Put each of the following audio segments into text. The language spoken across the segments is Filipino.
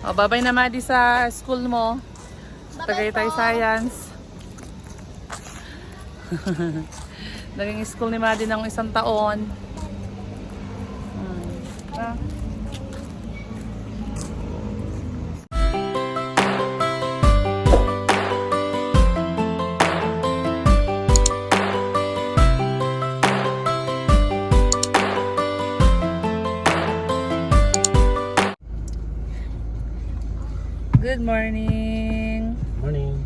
O, babay na Madi sa school mo. Tagaytay. Science. Naging school ni Madi ng isang taon. Hmm. Ah. Good morning! Morning.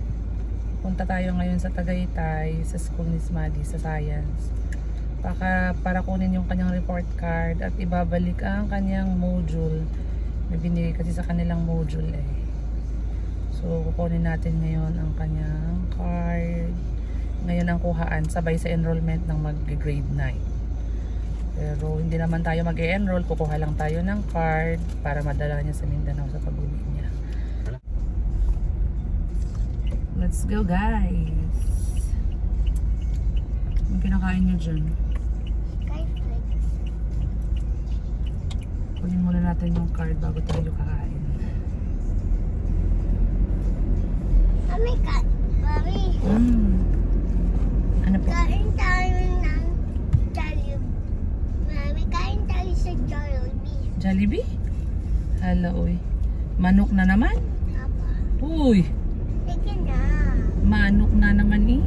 Punta tayo ngayon sa Tagaytay, sa school ni Smadi, sa Science. Para, para kunin yung kanyang report card at ibabalik ang kanyang module. May binigay kasi sa kanilang module eh. So, kukunin natin ngayon ang kanyang card. Ngayon ang kuhaan, sabay sa enrollment ng mag-grade 9. Pero hindi naman tayo mag-e-enroll, kukuha lang tayo ng card para madala niya sa Mindanao sa pag-uwi niya. Let's go guys! Ang kinakain niyo dyan? Kunin muna natin yung card bago tayo kakain. Mami, ka, mami, Mm. Ano po? kain tayo ng Jollibee. Mami, kain tayo sa Jollibee. Jollibee? Hala, uy. Manok na naman? Papa, Uy. Manok na naman eh.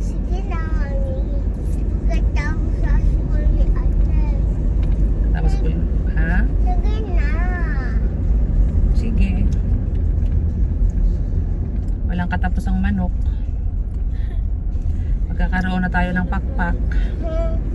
Sige na, mami. Ganda ako sa school ni ate. Tapos ko yun. Ha? Sige na. Sige. Walang katapusang manok. Magkakaroon na tayo ng pakpak. Hmm.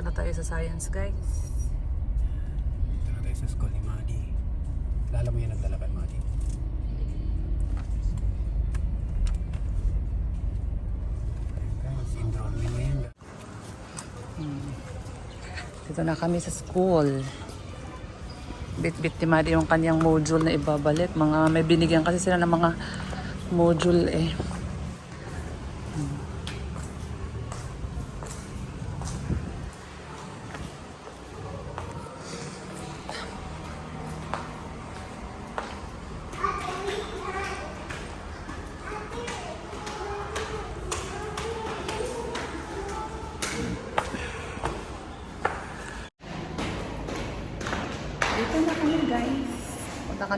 Dito na tayo sa science guys. Ito na tayo sa school ni Madi. Lala mo yan naglalakad, Madi. Guys, enrollment na yan. Dito na kami sa school. Bit-bit ni Madi yung kanyang module na ibabalik. Mga, may binigyan kasi sila ng mga module eh.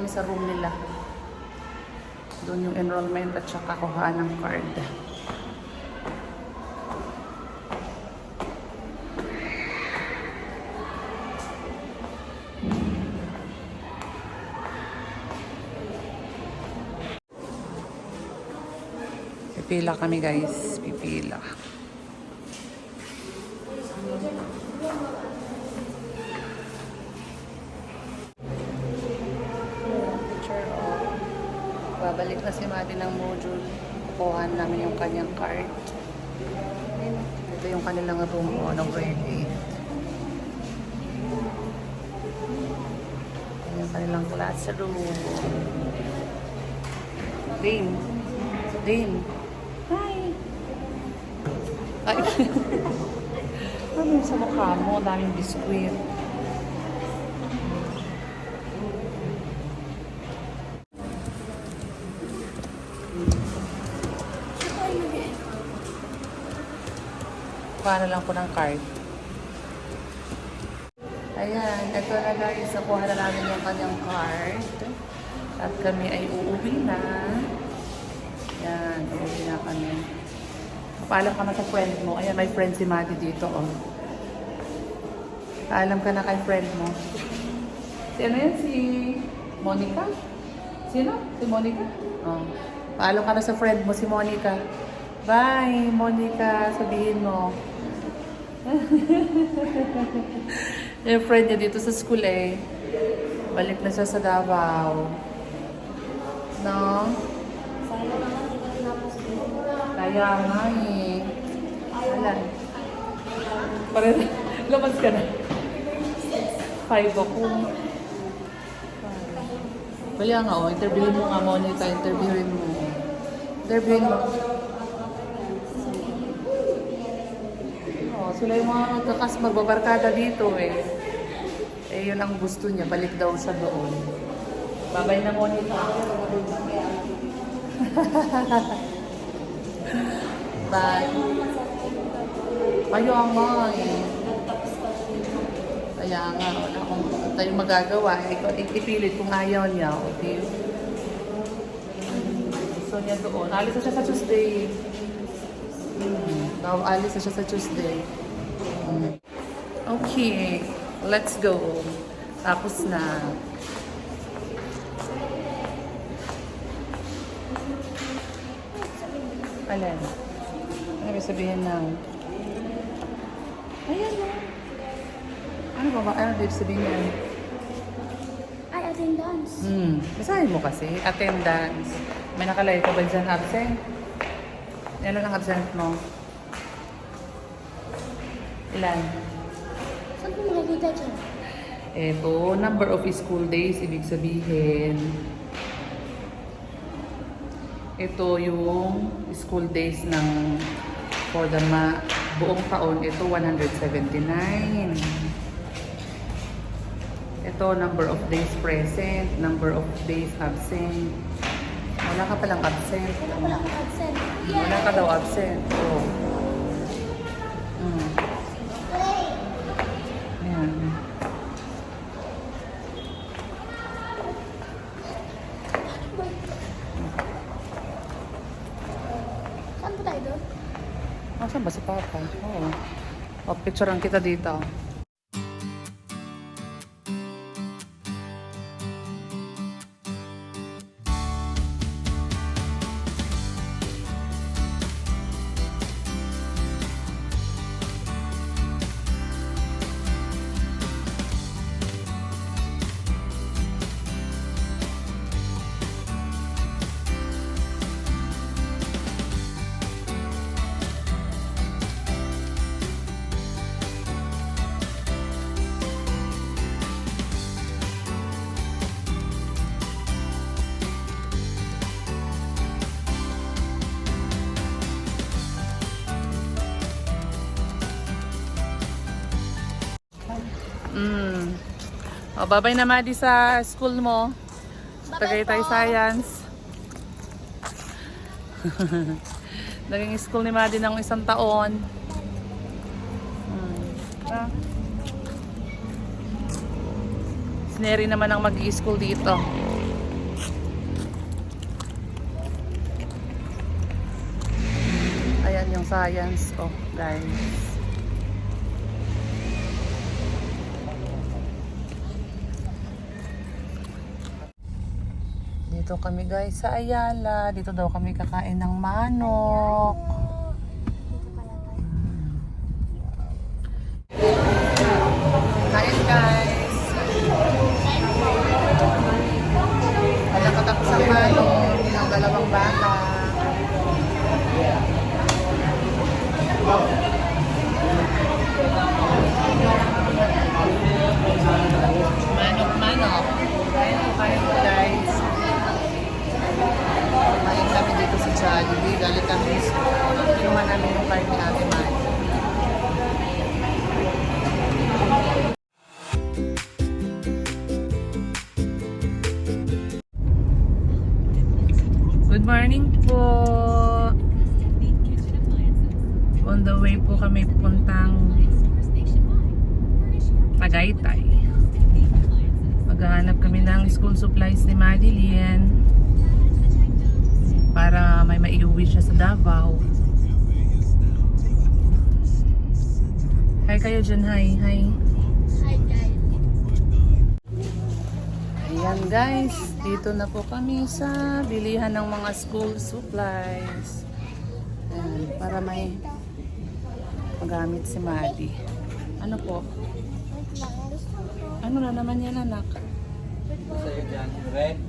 Kami sa room nila. Doon yung enrollment at saka kuhaan ng card. Pipila kami guys. Pipila of babalik na si Maddie ng module. Kukuha namin yung kanyang card. Ito yung kanilang room o ng grade 8. Ito yung kanilang classroom. Dane. Dane. Hi. Ay. Ano sa mukha mo? Daming biskwit. Paano lang po ng card? Ayan, ito na guys. Nakuha na namin yung kanyang card. At kami ay uuwi na. Yan, uuwi na kami. Paalam ka na sa friend mo. Ayan, may friend si Maddie dito, oh. Paalam ka na kay friend mo. Si ano yan? Si Monica? Sino? Si Monica? Oh. Paalam ka na sa friend mo, si Monica. Bye, Monica. Sabihin mo. yung friend niya dito sa school eh. Balik na siya sa Davao. No? Kaya nga eh. Wala. Pare, labas ka na. Five ako. Wala nga oh, interviewin mo nga Monica, interviewin mo. Interviewin mo. Oh, sila yung mga magkakas magbabarkada dito eh. Eh, yun ang gusto niya. Balik daw sa doon. Babay na Monica. Bye. Kaya nga eh. Kaya nga, wala akong tayong magagawa. Ipilit kung ayaw niya. Okay. Gusto niya doon. Alis na siya sa Tuesday. Hmm. Now, alis na siya sa Tuesday. Okay. Let's go. Tapos na. Alin? Ano ibig sabihin ng... Ayan o. Ano ba ba? Ano ibig sabihin yan? Ay, attendance. Hmm. Basahin mo kasi. Attendance. May nakalagay ka ba dyan absent? Ilan ang absent mo? Ilan? Makikita dyan? Ito, number of school days, ibig sabihin. Ito yung school days ng for the ma buong taon. Ito, 179. Ito, number of days present, number of days absent. Wala ka palang absent. Wala akong absent. Wala ka daw absent. Oh. Tayo doon? Asan ba si Papa? Oo. O, picturean kita dito. O, babay na Madi sa school mo. Sa Tagaytay Science. Naging school ni Madi ng isang taon. Ah. Si Neri naman ang mag-i-school dito. Ayan yung science. Oh, guys. Dito kami guys sa Ayala. Dito daw kami kakain ng manok. Morning po. On the way po kami puntang Tagaytay. Maghahanap kami ng school supplies ni Madeline para may maiuwi siya sa Davao. Hi kayo dyan, hi, hi. Guys, dito na po kami sa bilihan ng mga school supplies. Ayan, para may magamit si Maddie. Ano po? Ano na naman yan anak? Sa'yo dyan, red.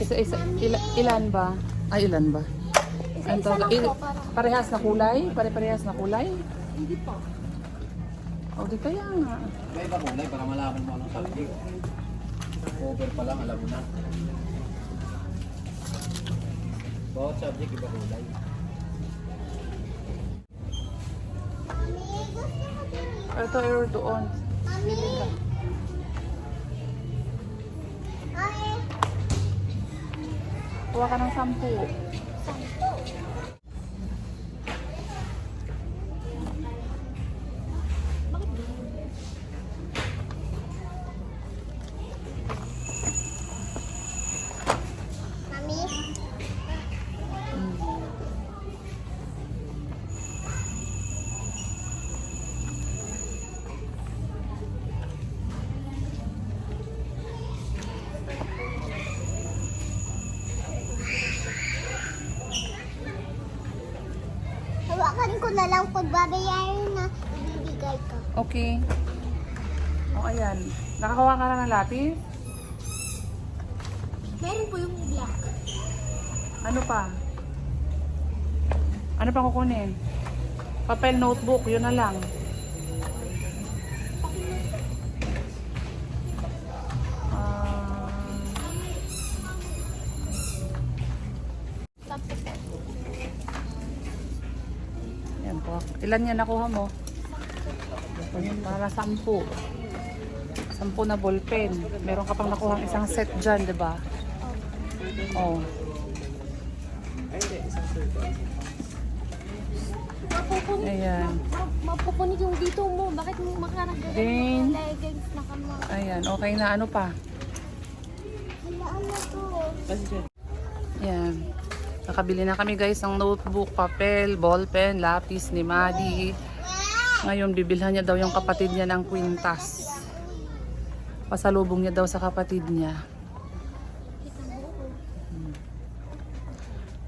Isa, isa, ila- ilan ba? Ay, ilan ba? Ano tawag? Il- parehas na kulay? Pare-parehas na kulay? Hindi po. O, di kaya nga. May iba kulay para malaman mo anong subject. Over pa lang, alam mo na. Bawat subject, iba kulay. Ito, error doon. Mami. Mami. Kuha ka ng sampu. Mami. Ko na lang pag babayaran na ibibigay ko. Okay. O, ayan. Nakakuha ka na ng lapis? Meron po yung black. Ano pa? Ano pa kukunin? Papel notebook, yun na lang. Po. Ilan yan nakuha mo? Para sampu. Sampu na ballpen. Meron ka pang nakuha isang set dyan, di ba? Oh. Mapupunit, Ayan. ma- mapupunit yung dito mo. Bakit mo makaragdagan Then, ng leggings na kama? Ayan, okay na. Ano pa? Halaan na to. Yan. Nakabili na kami guys ng notebook, papel, ballpen, lapis ni Maddie. Ngayon, bibilhan niya daw yung kapatid niya ng kwintas. Pasalubong niya daw sa kapatid niya. Hmm.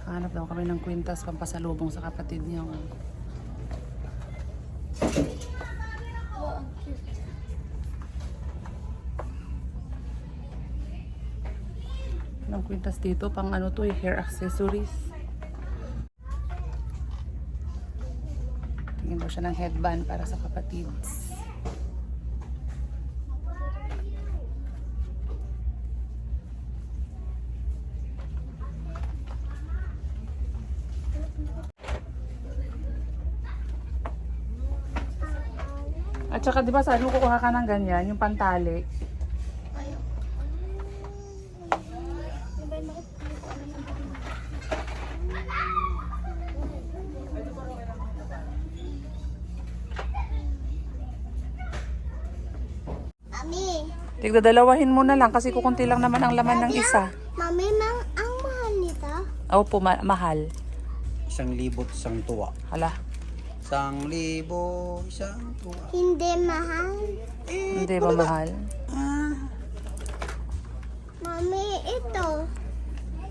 Hanap daw kami ng kwintas pampasalubong sa kapatid niya. Anong kwintas dito? Pang ano to eh, hair accessories. Tingin daw siya ng headband para sa kapatids. At saka 'di ba sabi mo kukuha ka ng ganyan, yung pantali. Mami, Tigda dalawahin mo na lang kasi kukunti lang naman ang laman ng isa. mami, mang, ang mahal nito. Opo, ma- mahal. Isang libot, isang tuwa. Hala, Isang libo, isang tuwa. Hindi mahal. hindi ba mahal? Mami, ito.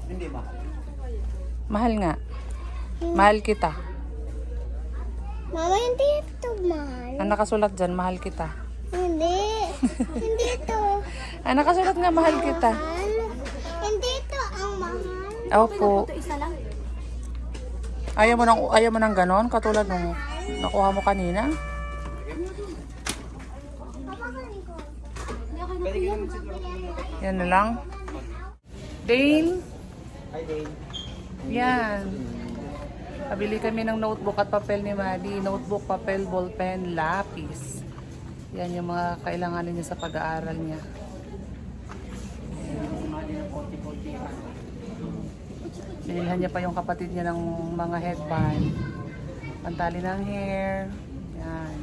Hindi ba? Mahal nga. Mahal kita. Mama, hindi ito mahal. Ang nakasulat dyan, mahal kita. Hindi. Hindi ito. Ang nakasulat nga, mahal kita. Hindi ito ang mahal. Opo. isa lang. Ayaw mo nang, ayaw mo nang ganon, katulad nung nakuha mo kanina? Yan na lang. Dane? Hi, Dane. Yan. Pabili kami ng notebook at papel ni Maddie. Notebook, papel, ballpen, lapis. Yan yung mga kailanganin niya sa pag-aaral niya. Binilhan niya pa yung kapatid niya ng mga headband. Pantali ng hair. Yan.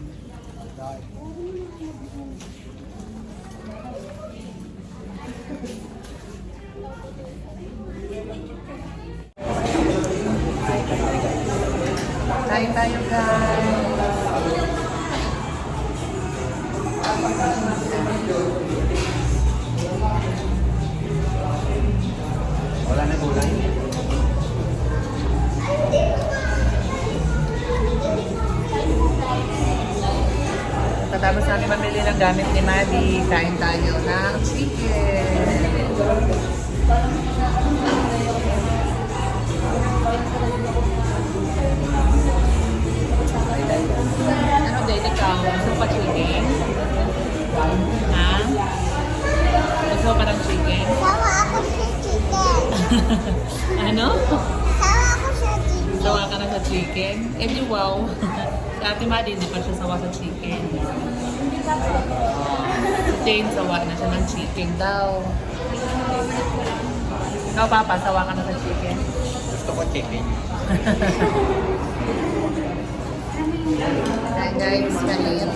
Kain tayo guys. Wala na gulay. Katapos namin mamili ng gamit ni Maddie, kain tayo ng chicken. Ano din ikaw? Gusto pa chicken? Ha? Gusto pa ng chicken? Sawa ako sa chicken. Ano? Sawa ako sa chicken. Sawa ka na sa chicken? Eh di wow. si Ate Maddie, hindi pa siya sawa sa chicken. Si Jane, sawa na siya ng chicken daw. Ikaw, Papa, sawa ka na sa chicken? Gusto ko chicken. Hi guys, kain.